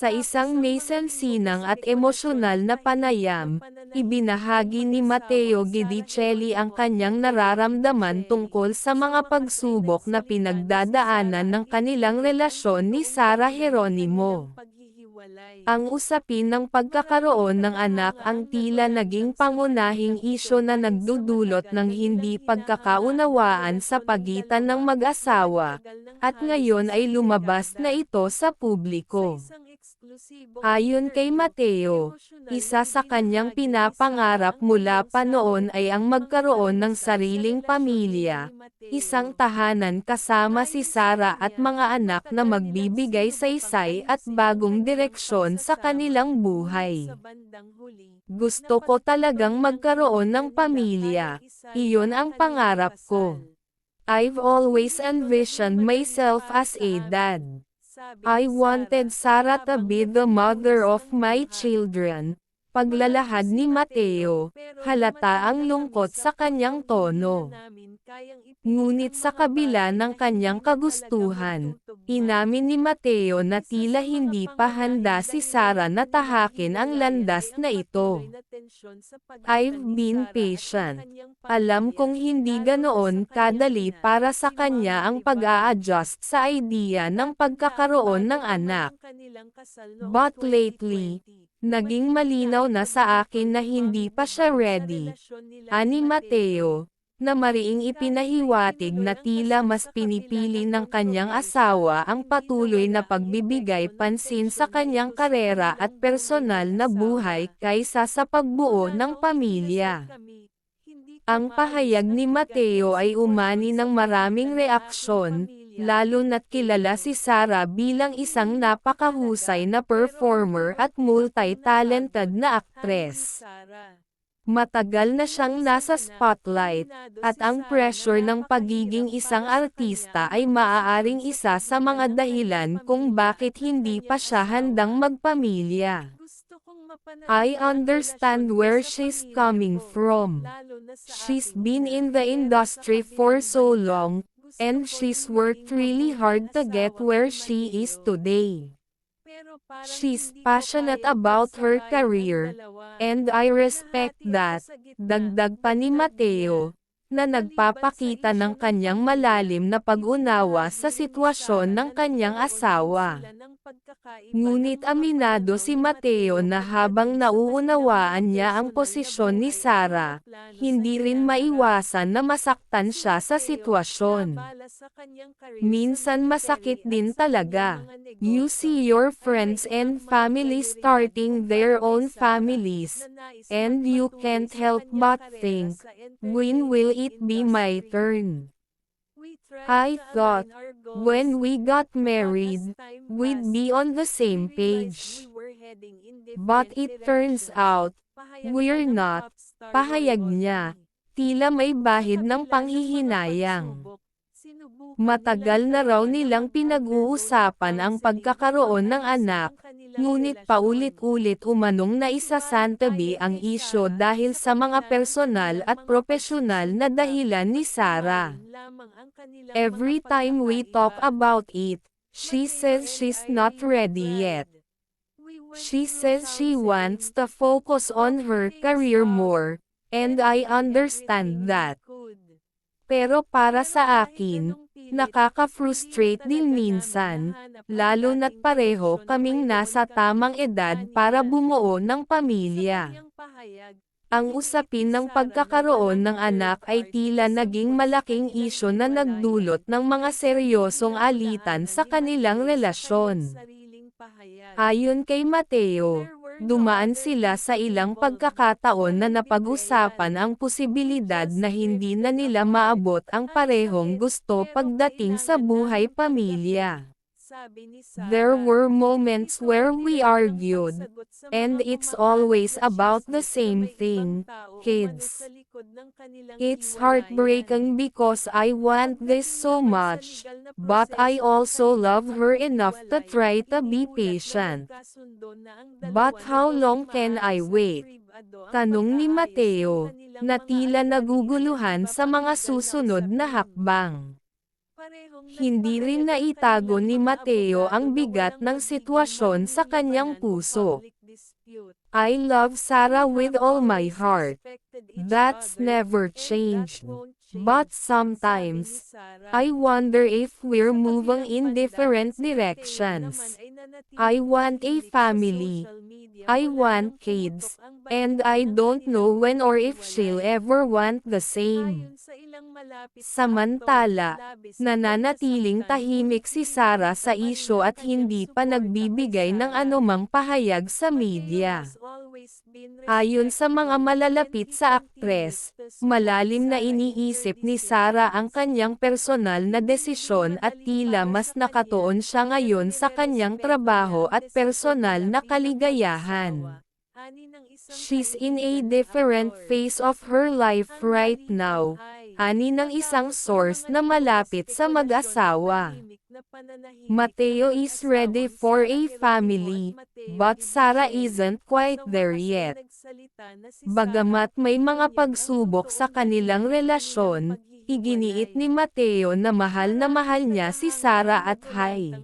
Sa isang may sensinang at emosyonal na panayam, ibinahagi ni Matteo Guidicelli ang kanyang nararamdaman tungkol sa mga pagsubok na pinagdadaanan ng kanilang relasyon ni Sarah Geronimo. Ang usapin ng pagkakaroon ng anak ang tila naging pangunahing isyo na nagdudulot ng hindi pagkakaunawaan sa pagitan ng mag-asawa, at ngayon ay lumabas na ito sa publiko. Ayon kay Mateo, isa sa kanyang pinapangarap mula pa noon ay ang magkaroon ng sariling pamilya, isang tahanan kasama si Sara at mga anak na magbibigay saysay at bagong direksyon sa kanilang buhay. Gusto ko talagang magkaroon ng pamilya, iyon ang pangarap ko. I've always envisioned myself as a dad. I wanted Sarah to be the mother of my children. Paglalahad ni Mateo, halata ang lungkot sa kanyang tono. Ngunit sa kabila ng kanyang kagustuhan, inamin ni Mateo na tila hindi pa handa si Sarah na tahakin ang landas na ito. I've been patient. Alam kong hindi ganoon kadali para sa kanya ang pag-a-adjust sa idea ng pagkakaroon ng anak. But lately, naging malinaw na sa akin na hindi pa siya ready. Ani Mateo, na mariing ipinahiwatig na tila mas pinipili ng kanyang asawa ang patuloy na pagbibigay pansin sa kanyang karera at personal na buhay kaysa sa pagbuo ng pamilya. Ang pahayag ni Mateo ay umani ng maraming reaksyon, lalo na't kilala si Sarah bilang isang napakahusay na performer at multi-talented na aktres. Matagal na siyang nasa spotlight, at ang pressure ng pagiging isang artista ay maaaring isa sa mga dahilan kung bakit hindi pa siya handang magpamilya. I understand where she's coming from. She's been in the industry for so long, and she's worked really hard to get where she is today. She's passionate about her career, and I respect that, dagdag pa ni Mateo, na nagpapakita ng kanyang malalim na pag-unawa sa sitwasyon ng kanyang asawa. Ngunit aminado si Mateo na habang nauunawaan niya ang posisyon ni Sarah, hindi rin maiwasan na masaktan siya sa sitwasyon. Minsan masakit din talaga. You see your friends and family starting their own families, and you can't help but think, when will it be my turn? I thought, when we got married, we'd be on the same page. But it turns out, we're not, pahayag niya, tila may bahid ng panghihinayang. Matagal na raw nilang pinag-uusapan ang pagkakaroon ng anak, ngunit paulit-ulit umanong na isasantabi ang isyo dahil sa mga personal at propesyonal na dahilan ni Sarah. Every time we talk about it, she says she's not ready yet. She says she wants to focus on her career more, and I understand that. Pero para sa akin, nakaka-frustrate din minsan, lalo na't pareho kaming nasa tamang edad para bumuo ng pamilya. Ang usapin ng pagkakaroon ng anak ay tila naging malaking isyo na nagdulot ng mga seryosong alitan sa kanilang relasyon. Ayon kay Mateo, dumaan sila sa ilang pagkakataon na napag-usapan ang posibilidad na hindi na nila maabot ang parehong gusto pagdating sa buhay pamilya. There were moments where we argued, and it's always about the same thing, kids. It's heartbreaking because I want this so much, but I also love her enough to try to be patient. But how long can I wait? Tanong ni Mateo, na tila naguguluhan sa mga susunod na hakbang. Hindi rin naitago ni Mateo ang bigat ng sitwasyon sa kanyang puso. I love Sarah with all my heart. That's never changed. But sometimes, I wonder if we're moving in different directions. I want a family. I want kids. And I don't know when or if she'll ever want the same. Samantala, nananatiling tahimik si Sarah sa isyo at hindi pa nagbibigay ng anumang pahayag sa media. Ayon sa mga malalapit sa aktres, malalim na iniisip ni Sarah ang kanyang personal na desisyon at tila mas nakatuon siya ngayon sa kanyang trabaho at personal na kaligayahan. She's in a different phase of her life right now, ani ng isang source na malapit sa mag-asawa. Mateo is ready for a family, but Sarah isn't quite there yet. Bagamat may mga pagsubok sa kanilang relasyon, iginiit ni Mateo na mahal na mahal niya si Sarah at hay.